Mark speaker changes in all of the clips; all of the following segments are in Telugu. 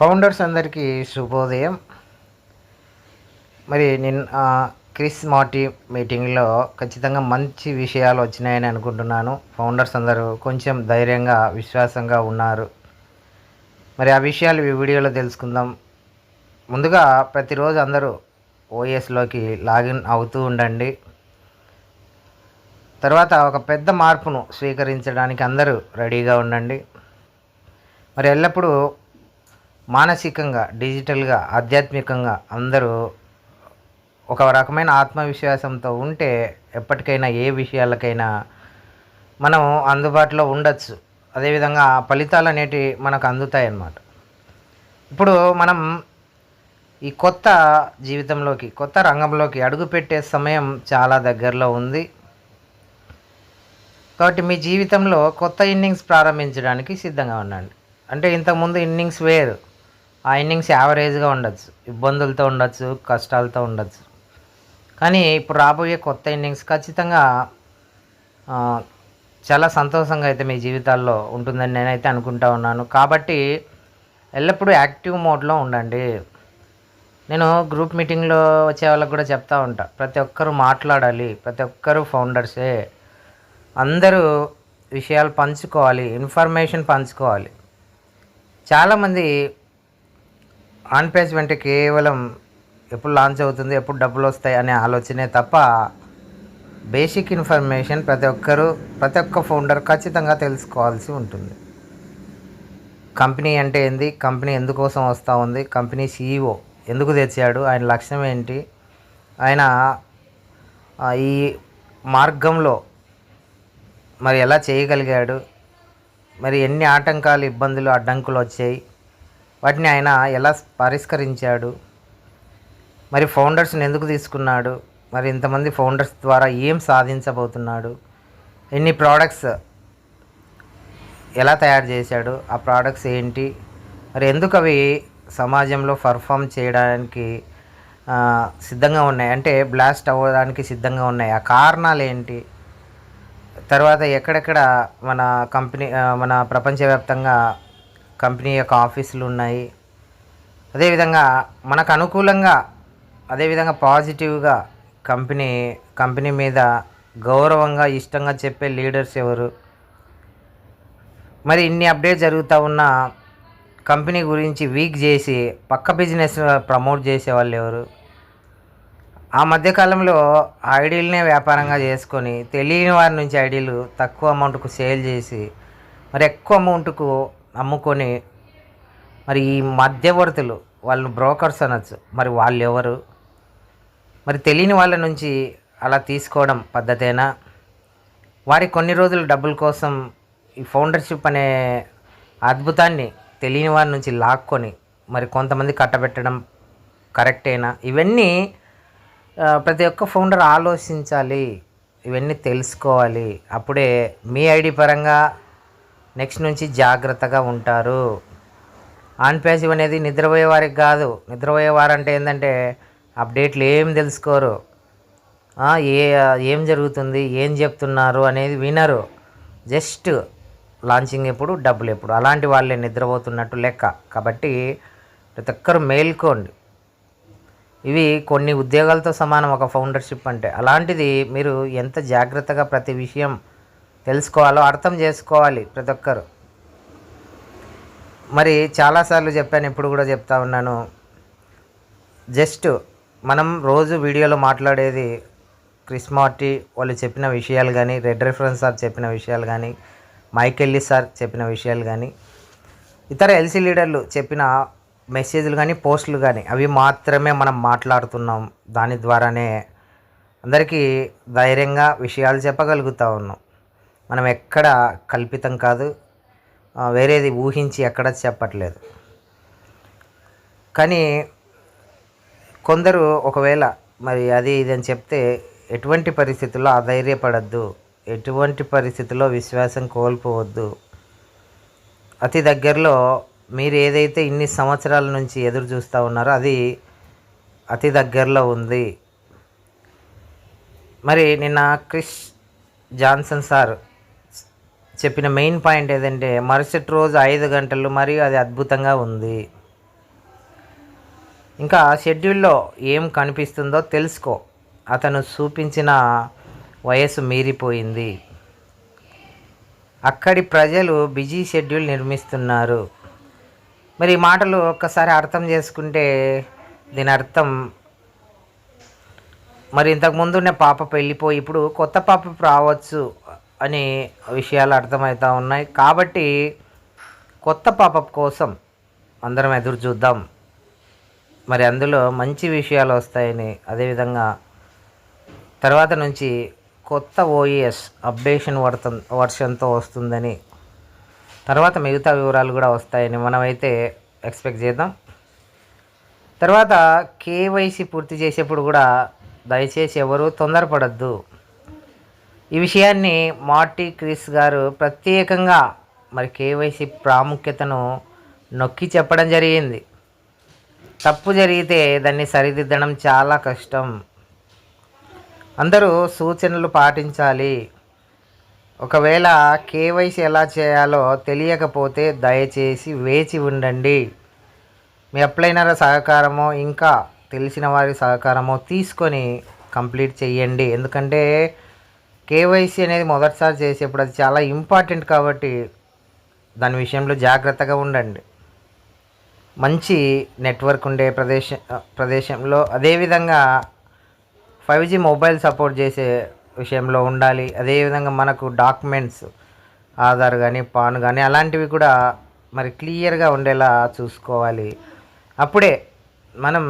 Speaker 1: ఫౌండర్స్ అందరికీ శుభోదయం. మరి నిన్న క్రిస్ మార్టీ మీటింగ్లో ఖచ్చితంగా మంచి విషయాలు వచ్చినాయని అనుకుంటున్నాను. ఫౌండర్స్ అందరూ కొంచెం ధైర్యంగా విశ్వాసంగా ఉన్నారు. మరి ఆ విషయాలు ఈ వీడియోలో తెలుసుకుందాం. ముందుగా ప్రతిరోజు అందరూ ఓఎస్లోకి లాగిన్ అవుతూ ఉండండి. తర్వాత ఒక పెద్ద మార్పును స్వీకరించడానికి అందరూ రెడీగా ఉండండి. మరి ఎల్లప్పుడూ మానసికంగా డిజిటల్గా ఆధ్యాత్మికంగా అందరూ ఒక రకమైన ఆత్మవిశ్వాసంతో ఉంటే ఎప్పటికైనా ఏ విషయాలకైనా మనం అందుబాటులో ఉండొచ్చు. అదేవిధంగా ఫలితాలు అనేటివి మనకు అందుతాయి అన్నమాట ఇప్పుడు మనం ఈ కొత్త జీవితంలోకి కొత్త రంగంలోకి అడుగుపెట్టే సమయం చాలా దగ్గరలో ఉంది. కాబట్టి మీ జీవితంలో కొత్త ఇన్నింగ్స్ ప్రారంభించడానికి సిద్ధంగా ఉండండి. అంటే ఇంతకుముందు ఇన్నింగ్స్ వేరు. ఆ ఇన్నింగ్స్ యావరేజ్గా ఉండొచ్చు. ఇబ్బందులతో ఉండొచ్చు కష్టాలతో ఉండొచ్చు. కానీ ఇప్పుడు రాబోయే కొత్త ఇన్నింగ్స్ ఖచ్చితంగా చాలా సంతోషంగా అయితే మీ జీవితాల్లో ఉంటుందని నేనైతే అనుకుంటా ఉన్నాను. కాబట్టి ఎల్లప్పుడూ యాక్టివ్ మోడ్లో ఉండండి. నేను గ్రూప్ మీటింగ్లో వచ్చే వాళ్ళకి కూడా చెప్తా ఉంటా. ప్రతి ఒక్కరూ మాట్లాడాలి. ప్రతి ఒక్కరూ ఫౌండర్సే. అందరూ విషయాలు పంచుకోవాలి. ఇన్ఫర్మేషన్ పంచుకోవాలి. చాలామంది ఆన్ పేజ్ వెంట కేవలం ఎప్పుడు లాంచ్ అవుతుంది ఎప్పుడు డబ్బులు వస్తాయి అనే ఆలోచనే తప్ప బేసిక్ ఇన్ఫర్మేషన్ ప్రతి ఒక్కరూ ప్రతి ఒక్క ఫౌండర్ ఖచ్చితంగా తెలుసుకోవాల్సి ఉంటుంది. కంపెనీ అంటే ఏంది? కంపెనీ ఎందుకోసం వస్తూ ఉంది? కంపెనీ సీఈఓ ఎందుకు తెచ్చాడు? ఆయన లక్ష్యం ఏంటి? ఆయన ఈ మార్గంలో మరి ఎలా చేయగలిగాడు? మరి ఎన్ని ఆటంకాలు ఇబ్బందులు అడ్డంకులు వచ్చాయి? వాటిని ఆయన ఎలా పరిష్కరించాడు? మరి ఫౌండర్స్ని ఎందుకు తీసుకున్నాడు? మరి ఇంతమంది ఫౌండర్స్ ద్వారా ఏం సాధించబోతున్నాడు? ఎన్ని ప్రోడక్ట్స్ ఎలా తయారు చేశాడు? ఆ ప్రోడక్ట్స్ ఏంటి? మరి ఎందుకు అవి సమాజంలో పర్ఫామ్ చేయడానికి సిద్ధంగా ఉన్నాయి? అంటే బ్లాస్ట్ అవ్వడానికి సిద్ధంగా ఉన్నాయి. ఆ కారణాలు ఏంటి? తర్వాత ఎక్కడెక్కడ మన కంపెనీ మన ప్రపంచవ్యాప్తంగా కంపెనీ యొక్క ఆఫీసులు ఉన్నాయి. అదేవిధంగా మనకు అనుకూలంగా అదేవిధంగా పాజిటివ్గా కంపెనీ కంపెనీ మీద గౌరవంగా ఇష్టంగా చెప్పే లీడర్స్ ఎవరు? మరి ఇన్ని అప్డేట్ జరుగుతూ ఉన్న కంపెనీ గురించి వీక్ చేసి పక్క బిజినెస్ ప్రమోట్ చేసే వాళ్ళు ఎవరు? ఆ మధ్యకాలంలో ఐడీలనే వ్యాపారంగా చేసుకొని తెలియని వారి నుంచి ఐడీలు తక్కువ అమౌంట్కు సేల్ చేసి మరి ఎక్కువ అమౌంట్కు అమ్ముకొని మరి ఈ మధ్యవర్తులు వాళ్ళని బ్రోకర్స్ అనొచ్చు. మరి వాళ్ళు ఎవరు మరి తెలియని వాళ్ళ నుంచి అలా తీసుకోవడం పద్ధతేనా? వారి కొన్ని రోజులు డబ్బుల కోసం ఈ ఫౌండర్షిప్ అనే అద్భుతాన్ని తెలియని వారి నుంచి లాక్కొని మరి కొంతమంది కట్టబెట్టడం కరెక్టేనా? ఇవన్నీ ప్రతి ఒక్క ఫౌండర్ ఆలోచించాలి. ఇవన్నీ తెలుసుకోవాలి. అప్పుడే మీ ఐడి పరంగా నెక్స్ట్ నుంచి జాగ్రత్తగా ఉంటారు. ఆన్ ప్యాసివ్ అనేది నిద్రపోయే వారికి కాదు. నిద్రపోయే వారంటే ఏంటంటే అప్డేట్లు ఏం తెలుసుకోరు. ఏ ఏం జరుగుతుంది ఏం చెప్తున్నారు అనేది వినరు. జస్ట్ లాంచింగ్ ఎప్పుడు డబ్బులు ఎప్పుడు. అలాంటి వాళ్ళే నిద్రపోతున్నట్టు లెక్క. కాబట్టి ప్రతి ఒక్కరు మేల్కోండి. ఇవి కొన్ని ఉద్యోగాలతో సమానం ఒక ఫౌండర్షిప్ అంటే. అలాంటిది మీరు ఎంత జాగ్రత్తగా ప్రతి విషయం తెలుసుకోవాలో అర్థం చేసుకోవాలి ప్రతి ఒక్కరు. మరి చాలాసార్లు చెప్పాను ఇప్పుడు కూడా చెప్తా ఉన్నాను. జస్ట్ మనం రోజు వీడియోలో మాట్లాడేది క్రిస్మార్టీ వాళ్ళు చెప్పిన విషయాలు కానీ రెడ్ రిఫరెన్స్ సార్ చెప్పిన విషయాలు కానీ మైకెల్లి సార్ చెప్పిన విషయాలు కానీ ఇతర ఎల్సీ లీడర్లు చెప్పిన మెసేజ్లు కానీ పోస్టులు కానీ అవి మాత్రమే మనం మాట్లాడుతున్నాం. దాని ద్వారానే అందరికీ ధైర్యంగా విషయాలు చెప్పగలుగుతా ఉన్నాం. మనం ఎక్కడ కల్పితం కాదు వేరేది ఊహించి ఎక్కడ చెప్పట్లేదు. కానీ కొందరు ఒకవేళ మరి అది ఇది అని చెప్తే ఎటువంటి పరిస్థితుల్లో అధైర్యపడద్దు ఎటువంటి పరిస్థితుల్లో విశ్వాసం కోల్పోవద్దు. అతి దగ్గరలో మీరు ఏదైతే ఇన్ని సంవత్సరాల నుంచి ఎదురు చూస్తూ ఉన్నారో అది అతి దగ్గరలో ఉంది. మరి నిన్న క్రిష్ జాన్సన్ సార్ చెప్పిన మెయిన్ పాయింట్ ఏదంటే మరుసటి రోజు ఐదు గంటలు మరియు అది అద్భుతంగా ఉంది. ఇంకా షెడ్యూల్లో ఏం కనిపిస్తుందో తెలుసుకో. అతను చూపించిన వయస్సు మీరిపోయింది. అక్కడి ప్రజలు బిజీ షెడ్యూల్ నిర్మిస్తున్నారు. మరి ఈ మాటలు ఒక్కసారి అర్థం చేసుకుంటే దీని అర్థం మరి ఇంతకు ముందున్న పాప వెళ్ళిపోయి ఇప్పుడు కొత్త పాప రావచ్చు అని విషయాలు అర్థమవుతూ ఉన్నాయి. కాబట్టి కొత్త పాపప్ కోసం అందరం ఎదురు చూద్దాం. మరి అందులో మంచి విషయాలు వస్తాయని అదేవిధంగా తర్వాత నుంచి కొత్త ఓఈఎస్ అప్డేషన్ వర్తం వర్షన్తో వస్తుందని తర్వాత మిగతా వివరాలు కూడా వస్తాయని మనమైతే ఎక్స్పెక్ట్ చేద్దాం. తర్వాత కేవైసీ పూర్తి చేసేప్పుడు కూడా దయచేసి ఎవరు తొందరపడద్దు. ఈ విషయాన్ని మార్టీ క్రిస్ గారు ప్రత్యేకంగా మరి కేవైసీ ప్రాముఖ్యతను నొక్కి చెప్పడం జరిగింది. తప్పు జరిగితే దాన్ని సరిదిద్దడం చాలా కష్టం. అందరూ సూచనలు పాటించాలి. ఒకవేళ కేవైసీ ఎలా చేయాలో తెలియకపోతే దయచేసి వేచి ఉండండి. మీ అప్లైనర్ సహకారమో ఇంకా తెలిసిన వారి సహకారమో తీసుకొని కంప్లీట్ చేయండి. ఎందుకంటే కేవైసీ అనేది మొదటిసారి చేసేప్పుడు అది చాలా ఇంపార్టెంట్ కాబట్టి దాని విషయంలో జాగ్రత్తగా ఉండండి. మంచి నెట్వర్క్ ఉండే ప్రదేశం ప్రదేశంలో అదేవిధంగా ఫైవ్ జీ మొబైల్ సపోర్ట్ చేసే విషయంలో ఉండాలి. అదేవిధంగా మనకు డాక్యుమెంట్స్ ఆధార్ కానీ పాన్ కానీ అలాంటివి కూడా మరి క్లియర్గా ఉండేలా చూసుకోవాలి. అప్పుడే మనం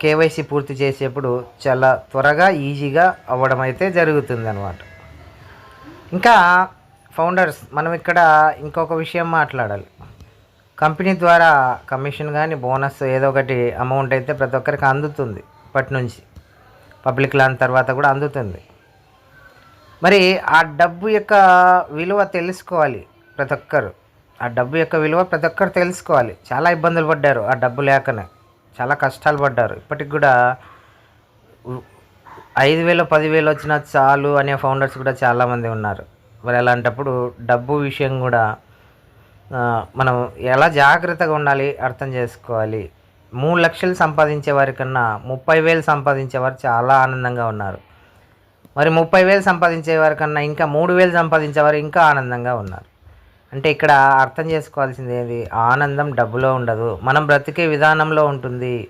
Speaker 1: కేవైసీ పూర్తి చేసేప్పుడు చాలా త్వరగా ఈజీగా అవ్వడం అయితే జరుగుతుంది అనమాట ఇంకా ఫౌండర్స్ మనం ఇక్కడ ఇంకొక విషయం మాట్లాడాలి. కంపెనీ ద్వారా కమిషన్ కానీ బోనస్ ఏదో ఒకటి అమౌంట్ అయితే ప్రతి ఒక్కరికి అందుతుంది ఇప్పటి నుంచి. పబ్లిక్ లాన్ తర్వాత కూడా అందుతుంది. మరి ఆ డబ్బు యొక్క విలువ తెలుసుకోవాలి ప్రతి ఒక్కరు. ఆ డబ్బు యొక్క విలువ ప్రతి ఒక్కరు తెలుసుకోవాలి. చాలా ఇబ్బందులు పడ్డారు ఆ డబ్బు లేకనే. చాలా కష్టాలు పడ్డారు. ఇప్పటికి కూడా ఐదు వేలు పదివేలు వచ్చినా చాలు అనే ఫౌండర్స్ కూడా చాలామంది ఉన్నారు. మరి అలాంటప్పుడు డబ్బు విషయం కూడా మనం ఎలా జాగ్రత్తగా ఉండాలి అర్థం చేసుకోవాలి. మూడు లక్షలు సంపాదించే వారి కన్నా ముప్పై వేలు సంపాదించే వారు చాలా ఆనందంగా ఉన్నారు. మరి ముప్పై వేలు సంపాదించే వారి కన్నా ఇంకా మూడు వేలు సంపాదించేవారు ఇంకా ఆనందంగా ఉన్నారు. అంటే ఇక్కడ అర్థం చేసుకోవాల్సింది ఏంది? ఆనందం డబ్బులో ఉండదు. మనం బ్రతికే విధానంలో ఉంటుంది.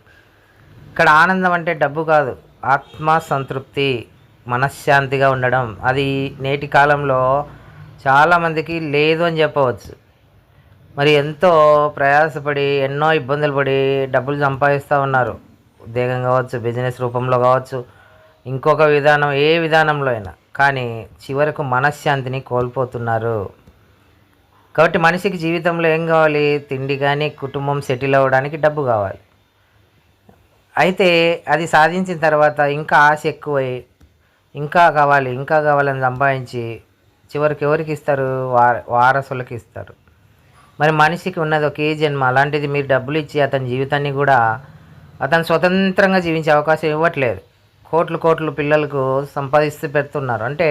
Speaker 1: ఇక్కడ ఆనందం అంటే డబ్బు కాదు. ఆత్మ సంతృప్తి మనశ్శాంతిగా ఉండడం. అది నేటి కాలంలో చాలామందికి లేదు అని చెప్పవచ్చు. మరి ఎంతో ప్రయాసపడి ఎన్నో ఇబ్బందులు పడి డబ్బులు సంపాదిస్తూ ఉన్నారు. ఉద్యోగం కావచ్చు బిజినెస్ రూపంలో కావచ్చు ఇంకొక విధానం ఏ విధానంలో అయినా. కానీ చివరకు మనశ్శాంతిని కోల్పోతున్నారు. కాబట్టి మనిషికి జీవితంలో ఏం కావాలి? తిండి కానీ కుటుంబం సెటిల్ అవ్వడానికి డబ్బు కావాలి. అయితే అది సాధించిన తర్వాత ఇంకా ఆశ ఎక్కువై ఇంకా కావాలి ఇంకా కావాలని సంపాదించి చివరికి ఎవరికి ఇస్తారు? వారసులకి ఇస్తారు. మరి మనిషికి ఉన్నది ఒకే జన్మ. అలాంటిది మీరు డబ్బులు ఇచ్చి అతని జీవితాన్ని కూడా అతను స్వతంత్రంగా జీవించే అవకాశం ఇవ్వట్లేదు. కోట్లు కోట్లు పిల్లలకు సంపాదిస్తూ పెడుతున్నారు. అంటే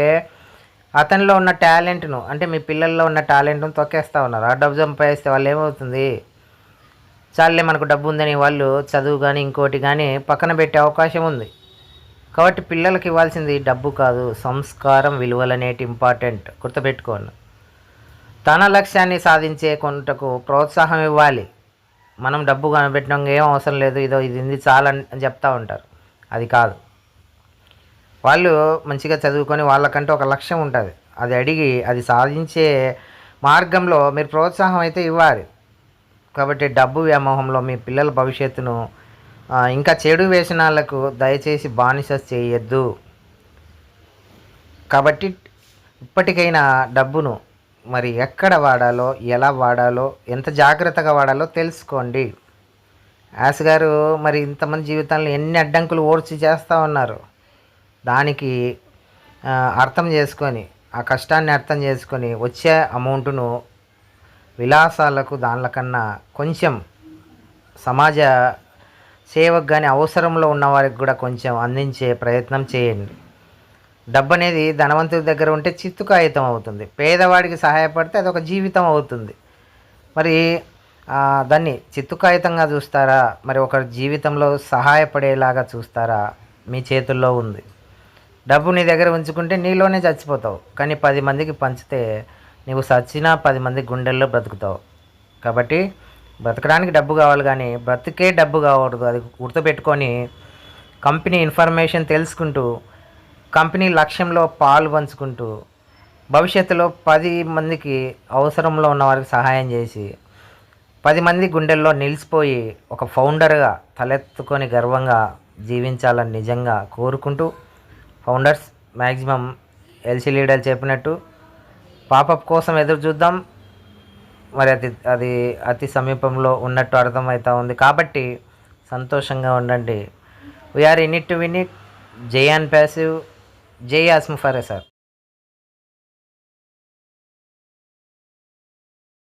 Speaker 1: అతనిలో ఉన్న టాలెంట్ను అంటే మీ పిల్లల్లో ఉన్న టాలెంట్ను తొక్కేస్తూ ఉన్నారు. ఆ డబ్బు సంపాదిస్తే వాళ్ళు ఏమవుతుంది? చాలే మనకు డబ్బు ఉందని వాళ్ళు చదువు కానీ ఇంకోటి కానీ పక్కన పెట్టే అవకాశం ఉంది. కాబట్టి పిల్లలకి ఇవ్వాల్సింది డబ్బు కాదు సంస్కారం విలువలనేటి ఇంపార్టెంట్ గుర్తుపెట్టుకోండి. తన లక్ష్యాన్ని సాధించే కొంటకు ప్రోత్సాహం ఇవ్వాలి. మనం డబ్బు కనిపెట్టడం ఏం అవసరం లేదు ఇదో ఇది ఇది చాలని చెప్తూ ఉంటారు. అది కాదు. వాళ్ళు మంచిగా చదువుకొని వాళ్ళకంటే ఒక లక్ష్యం ఉంటుంది. అది అడిగి అది సాధించే మార్గంలో మీరు ప్రోత్సాహం అయితే ఇవ్వాలి. కాబట్టి డబ్బు వ్యామోహంలో మీ పిల్లల భవిష్యత్తును ఇంకా చెడు వేసినాలకు దయచేసి బానిస చేయొద్దు. కాబట్టి ఇప్పటికైనా డబ్బును మరి ఎక్కడ వాడాలో ఎలా వాడాలో ఎంత జాగ్రత్తగా వాడాలో తెలుసుకోండి. యాస్ గారు మరి ఇంతమంది జీవితాలను ఎన్ని అడ్డంకులు ఓడ్చి చేస్తూ ఉన్నారు. దానికి అర్థం చేసుకొని ఆ కష్టాన్ని అర్థం చేసుకొని వచ్చే అమౌంటును విలాసాలకు దానిలకన్నా కొంచెం సమాజ సేవకు కానీ అవసరంలో ఉన్న వారికి కూడా కొంచెం అందించే ప్రయత్నం చేయండి. డబ్బు అనేది ధనవంతుడి దగ్గర ఉంటే చిత్తు కాగితం అవుతుంది. పేదవాడికి సహాయపడితే అది ఒక జీవితం అవుతుంది. మరి దాన్ని చిత్తుకాయితంగా చూస్తారా? మరి ఒకరి జీవితంలో సహాయపడేలాగా చూస్తారా? మీ చేతుల్లో ఉంది. డబ్బు నీ దగ్గర ఉంచుకుంటే నీలోనే చచ్చిపోతావు. కానీ పది మందికి పంచితే నీవు చచ్చినా పది మంది గుండెల్లో బ్రతుకుతావు. కాబట్టి బ్రతకడానికి డబ్బు కావాలి కానీ బ్రతికే డబ్బు కావడదు అది గుర్తుపెట్టుకొని కంపెనీ ఇన్ఫర్మేషన్ తెలుసుకుంటూ కంపెనీ లక్ష్యంలో పాలు పంచుకుంటూ భవిష్యత్తులో పది మందికి అవసరంలో ఉన్న వారికి సహాయం చేసి పది మంది గుండెల్లో నిలిచిపోయి ఒక ఫౌండర్గా తలెత్తుకొని గర్వంగా జీవించాలని నిజంగా కోరుకుంటూ ఫౌండర్స్ మ్యాక్సిమం ఎల్సీ లీడర్ చెప్పినట్టు పాపప్ కోసం ఎదురు చూద్దాం. మరి అది అది అతి సమీపంలో ఉన్నట్టు అర్థమవుతా ఉంది. కాబట్టి సంతోషంగా ఉండండి. We are in it to win it J and passive J ఆస్మ్ ఫరే సార్